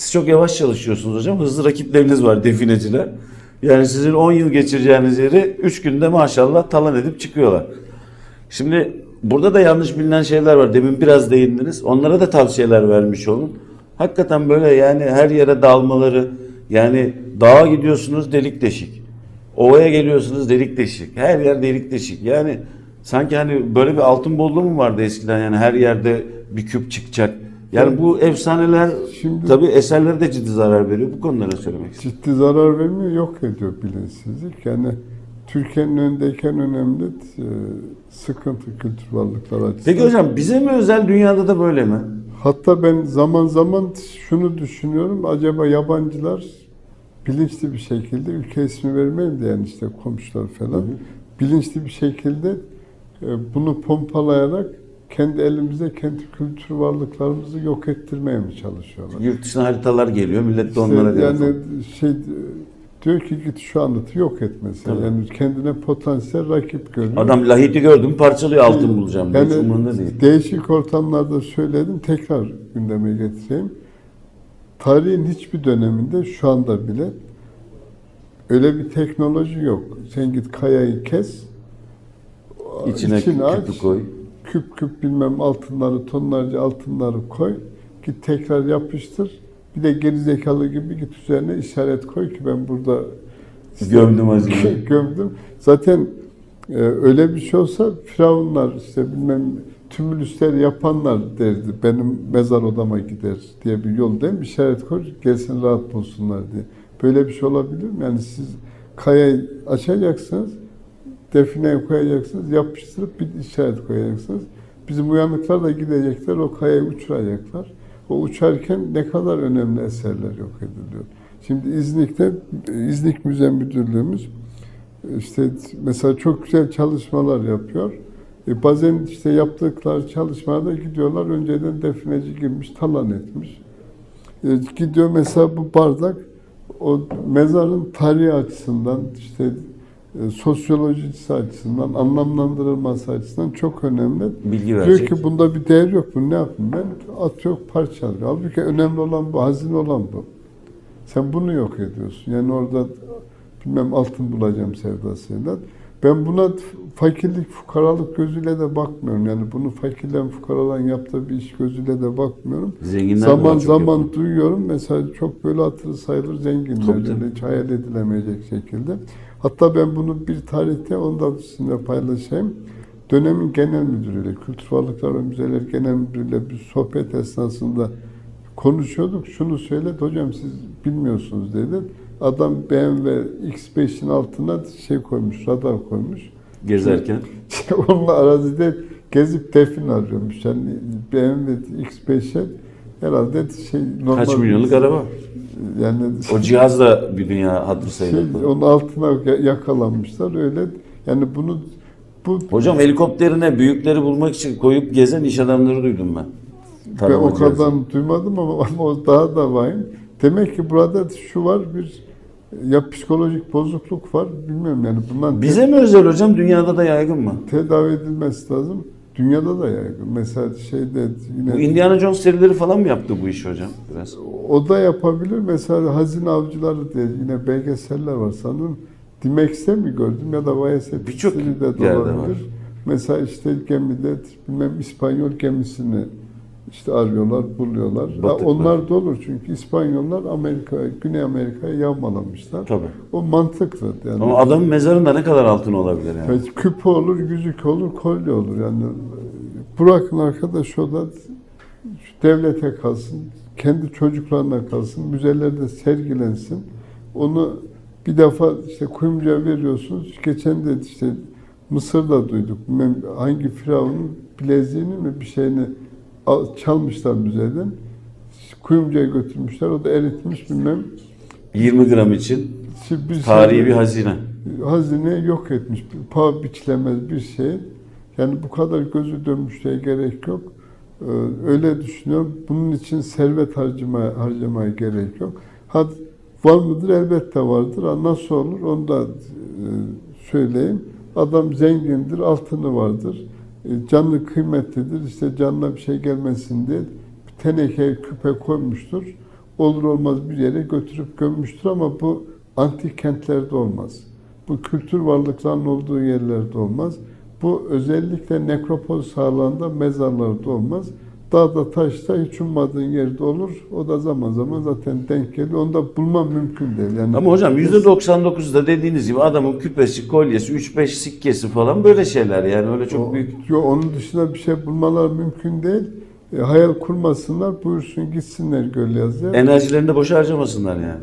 Siz çok yavaş çalışıyorsunuz hocam. Hızlı rakipleriniz var defineciler. Yani sizin 10 yıl geçireceğiniz yeri 3 günde maşallah talan edip çıkıyorlar. Şimdi burada da yanlış bilinen şeyler var. Demin biraz değindiniz. Onlara da tavsiyeler vermiş olun. Hakikaten böyle yani her yere dalmaları yani dağa gidiyorsunuz delik deşik. Ovaya geliyorsunuz delik deşik. Her yer delik deşik. Yani sanki hani böyle bir altın bolluğu mu vardı eskiden yani her yerde bir küp çıkacak. Yani bu efsaneler Şimdi- tabii eserlere de ciddi zarar veriyor. Bu konulara söylemek istiyorum. ciddi zarar vermiyor, yok ediyor bilinçsizlik. Yani Türkiye'nin önündeyken önemli e, sıkıntı kültür varlıklar açısından. Peki hocam bize mi özel dünyada da böyle mi? Hatta ben zaman zaman şunu düşünüyorum. Acaba yabancılar bilinçli bir şekilde ülke ismi vermeyeyim de yani işte komşular falan bilinçli bir şekilde e, bunu pompalayarak kendi elimizde kendi kültür varlıklarımızı yok ettirmeye mi çalışıyorlar? Yurt dışına haritalar geliyor. Millet de İşte onlara göre. yani şey diyor ki git şu anıtı yok et mesela. Tabii. Yani kendine potansiyel rakip görüyor. Adam lahiti gördüm parçalıyor altın bulacağım. Yani Hiç umurunda değil. değişik ortamlarda söyledim tekrar gündeme getireyim. Tarihin hiçbir döneminde şu anda bile öyle bir teknoloji yok. Sen git kayayı kes, İçine içine aç, koy. Küp küp bilmem altınları, tonlarca altınları koy. Git tekrar yapıştır. Bir de gerizekalı gibi git üzerine işaret koy ki ben burada Gömdüm hazine. gömdüm. Zaten e, öyle bir şey olsa Firavunlar işte bilmem tümülüsler yapanlar derdi. Benim mezar odama gider diye bir yol değil mi? İşaret koy gelsin rahat bulsunlar diye. Böyle bir şey olabilir mi? Yani siz kayayı açacaksınız, defineye koyacaksınız, yapıştırıp bir işaret koyacaksınız. Bizim uyanıklar da gidecekler, o kayayı uçuracaklar. O uçarken ne kadar önemli eserler yok ediliyor. Şimdi İznik'te, İznik Müze Müdürlüğümüz işte mesela çok güzel çalışmalar yapıyor. E bazen işte yaptıkları çalışmalarda gidiyorlar önceden defineci girmiş, talan etmiş. E gidiyor mesela bu bardak o mezarın tarihi açısından işte sosyolojisi açısından, anlamlandırılması açısından çok önemli. Bilgi Diyor verecek. ki bunda bir değer yok. Bu ne yapayım ben? At yok, parçalıyor. Halbuki önemli olan bu, hazine olan bu. Sen bunu yok ediyorsun. Yani orada bilmem altın bulacağım sevdasıyla. Ben buna fakirlik, fukaralık gözüyle de bakmıyorum. Yani bunu fakirlerin, fukaraların yaptığı bir iş gözüyle de bakmıyorum. Zenginler zaman zaman yapıyor. duyuyorum. Mesela çok böyle hatırı sayılır zenginler. Hiç hayal edilemeyecek şekilde. Hatta ben bunu bir tarihte ondan sizinle paylaşayım. Dönemin genel müdürüyle, Kültür Varlıklar ve Müzeler Genel Müdürüyle bir sohbet esnasında konuşuyorduk. Şunu söyledi, hocam siz bilmiyorsunuz dedi. Adam BMW X5'in altına şey koymuş, radar koymuş. Gezerken. Onunla arazide gezip defin arıyormuş. Yani BMW X5'e herhalde şey normal... Kaç milyonluk araba. Yani O cihaz da bir dünya hatırı şey, sayılır. onun altına yakalanmışlar öyle. Yani bunu bu Hocam helikopterine büyükleri bulmak için koyup gezen iş adamları duydum ben. ben Tarama o cihazı. kadar duymadım ama, ama o daha da vahim. Demek ki burada şu var bir ya psikolojik bozukluk var bilmiyorum yani bundan Bize mi özel hocam? Dünyada da yaygın mı? tedavi edilmesi lazım. Dünyada da yaygın. Mesela şeyde yine Bu Indiana Jones serileri falan mı yaptı bu iş hocam? Biraz. O da yapabilir. Mesela Hazine Avcıları diye yine belgeseller var sanırım. Dimex'te mi gördüm ya da YSF'de Birçok de olabilir. var. Mesela işte gemide bilmem İspanyol gemisini işte arıyorlar, buluyorlar. Batıklar. onlar da olur çünkü İspanyollar Amerika, Güney Amerika'ya yağmalamışlar. Tabii. O mantıklı. Yani. Ama adamın mezarında ne kadar altın olabilir yani? Evet, küpe olur, yüzük olur, kolye olur. Yani bırakın arkadaş o da devlete kalsın, kendi çocuklarına kalsın, müzelerde sergilensin. Onu bir defa işte kuyumcuya veriyorsunuz. Geçen de işte Mısır'da duyduk. Hangi firavunun bileziğini mi bir şeyini çalmışlar müzeden. Kuyumcuya götürmüşler. O da eritmiş bilmem. 20 gram için bir tarihi bir hazine. hazine yok etmiş. Paha biçilemez bir şey. Yani bu kadar gözü dönmüşlüğe gerek yok. Ee, öyle düşünüyorum. Bunun için servet harcamaya, harcamaya gerek yok. Ha, var mıdır? Elbette vardır. Ha, nasıl olur? Onu da e, söyleyeyim. Adam zengindir, altını vardır. E, canlı kıymetlidir. İşte canına bir şey gelmesin diye bir tenekeye küpe koymuştur. olur olmaz bir yere götürüp gömmüştür ama bu antik kentlerde olmaz. Bu kültür varlıklarının olduğu yerlerde olmaz. Bu özellikle nekropol sahalarında mezarlarda olmaz. Dağda taşta hiç ummadığın yerde olur. O da zaman zaman zaten denk geliyor. Onu da bulman mümkün değil. Yani Ama hocam %99'da dediğiniz gibi adamın küpesi, kolyesi, 3-5 sikkesi falan böyle şeyler yani öyle çok O- büyük. Yo, onun dışında bir şey bulmalar mümkün değil. E, hayal kurmasınlar, buyursun gitsinler göl yazıya. Enerjilerini de boş harcamasınlar yani.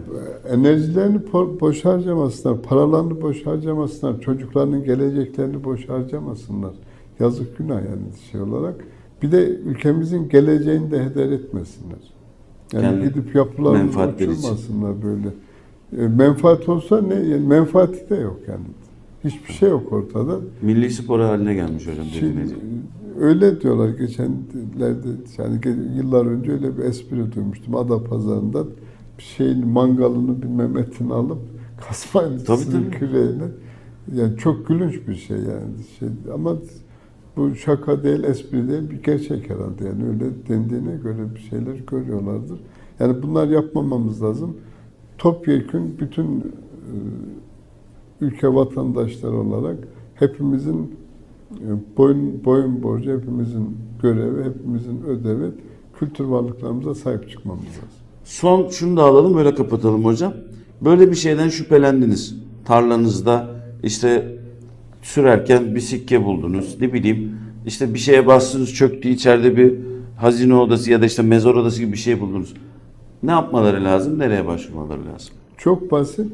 Enerjilerini po- boş harcamasınlar, paralarını boş harcamasınlar, çocuklarının geleceklerini boş harcamasınlar. Yazık günah yani şey olarak. Bir de ülkemizin geleceğini de heder etmesinler. Yani Kendi gidip yapılarını uçurmasınlar böyle. E, menfaat olsa ne? Yani menfaati de yok yani. Hiçbir şey yok ortada. Milli spor haline gelmiş hocam Şimdi, defineci. öyle diyorlar geçenlerde yani yıllar önce öyle bir espri duymuştum Adapazarı'nda bir şeyin mangalını bilmem etini alıp kasmayla Tabii, tabii. küreğine yani çok gülünç bir şey yani şey ama bu şaka değil espri değil bir gerçek herhalde yani öyle dendiğine göre bir şeyler görüyorlardır. Yani bunlar yapmamamız lazım. Topyekün bütün e, ülke vatandaşları olarak hepimizin e, boyun, boyun borcu, hepimizin görevi, hepimizin ödevi kültür varlıklarımıza sahip çıkmamız lazım. Son şunu da alalım öyle kapatalım hocam. Böyle bir şeyden şüphelendiniz. Tarlanızda işte sürerken bir sikke buldunuz. Ne bileyim işte bir şeye bastınız çöktü içeride bir hazine odası ya da işte mezar odası gibi bir şey buldunuz. Ne yapmaları lazım? Nereye başvurmaları lazım? Çok basit.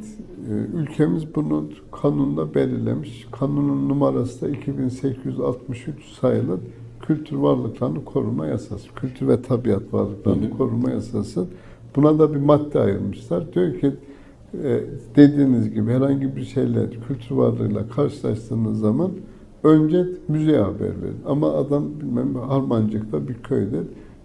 E, Ülkemiz bunu kanunla belirlemiş. Kanunun numarası da 2863 sayılı Kültür Varlıklarını Koruma Yasası. Kültür ve Tabiat Varlıklarını Koruma Yasası. Buna da bir madde ayırmışlar. Diyor ki dediğiniz gibi herhangi bir şeyle, kültür varlığıyla karşılaştığınız zaman önce müzeye haber verin. Ama adam bilmem Harmancık'ta bir köyde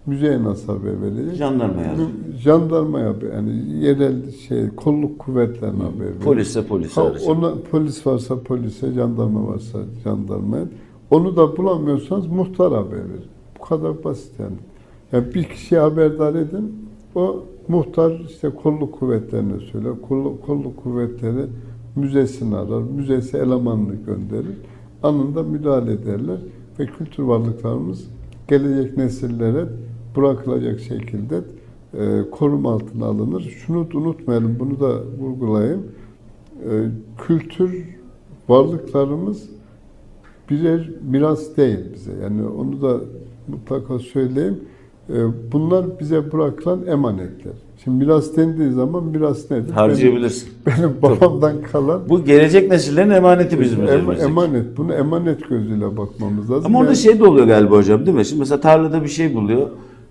müzeye nasıl haber verecek? Jandarma yazıyor. Jandarmaya yani yerel şey kolluk kuvvetlerine haber verin. Polise polis Ha, ona polis varsa polise, jandarma varsa jandarmaya. Onu da bulamıyorsanız muhtar haber verin. Bu kadar basit yani. Yani bir kişiye haberdar edin. O muhtar işte kolluk kuvvetlerine söyler. Kolluk, kolluk kuvvetleri müzesini arar. Müzesi elemanını gönderir. Anında müdahale ederler ve kültür varlıklarımız gelecek nesillere bırakılacak şekilde e, koruma altına alınır. Şunu unutmayalım, bunu da vurgulayayım. E, kültür varlıklarımız birer miras değil bize. Yani onu da mutlaka söyleyeyim. E, bunlar bize bırakılan emanetler. Şimdi miras dendiği zaman miras nedir? Harcayabilirsin. Benim, benim babamdan kalan Bu gelecek nesillerin emaneti bizim em- üzerimizdeki. emanet. Bunu emanet gözüyle bakmamız lazım. Ama orada Yani- şey de oluyor galiba hocam değil mi? Şimdi mesela tarlada bir şey buluyor.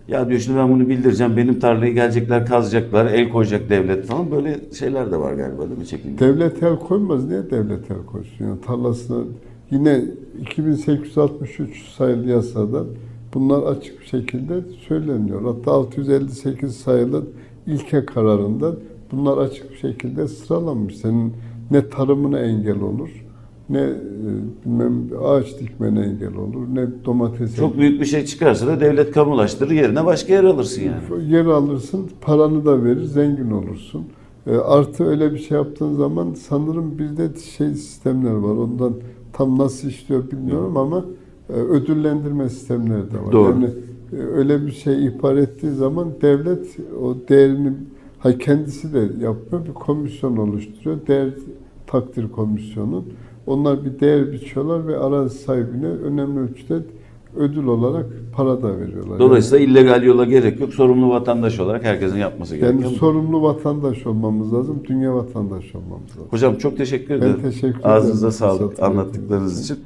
Ya diyor şimdi ben bunu bildireceğim. Benim tarlayı gelecekler kazacaklar. El koyacak devlet falan. Böyle şeyler de var galiba değil mi? Çekince. Devlet el koymaz. Niye devlet el koysun? Yani tarlasına yine 2863 sayılı yasada bunlar açık bir şekilde söyleniyor. Hatta 658 sayılı ilke kararında bunlar açık bir şekilde sıralanmış. Senin ne tarımına engel olur, ne e, bilmem ağaç dikmene engel olur, ne domatese Çok büyük bir şey çıkarsa da devlet kamulaştırır. Yerine başka yer alırsın yani. Yer alırsın, paranı da verir, zengin olursun. E, artı öyle bir şey yaptığın zaman sanırım bizde şey sistemler var. Ondan tam nasıl işliyor bilmiyorum ama ödüllendirme sistemleri de var. Doğru. Yani e, öyle bir şey ihbar ettiği zaman devlet o değerini ha kendisi de yapmıyor. Bir komisyon oluşturuyor. Değer takdir komisyonu. Onlar bir değer biçiyorlar ve arazi sahibine önemli ölçüde ödül olarak para da veriyorlar. Dolayısıyla illegal yola gerek yok. Sorumlu vatandaş olarak herkesin yapması Yani gerekiyor. sorumlu vatandaş olmamız lazım, dünya vatandaş olmamız lazım. Hocam çok teşekkür ederim. teşekkür ederim. Ağzınıza sağlık anlattıklarınız için.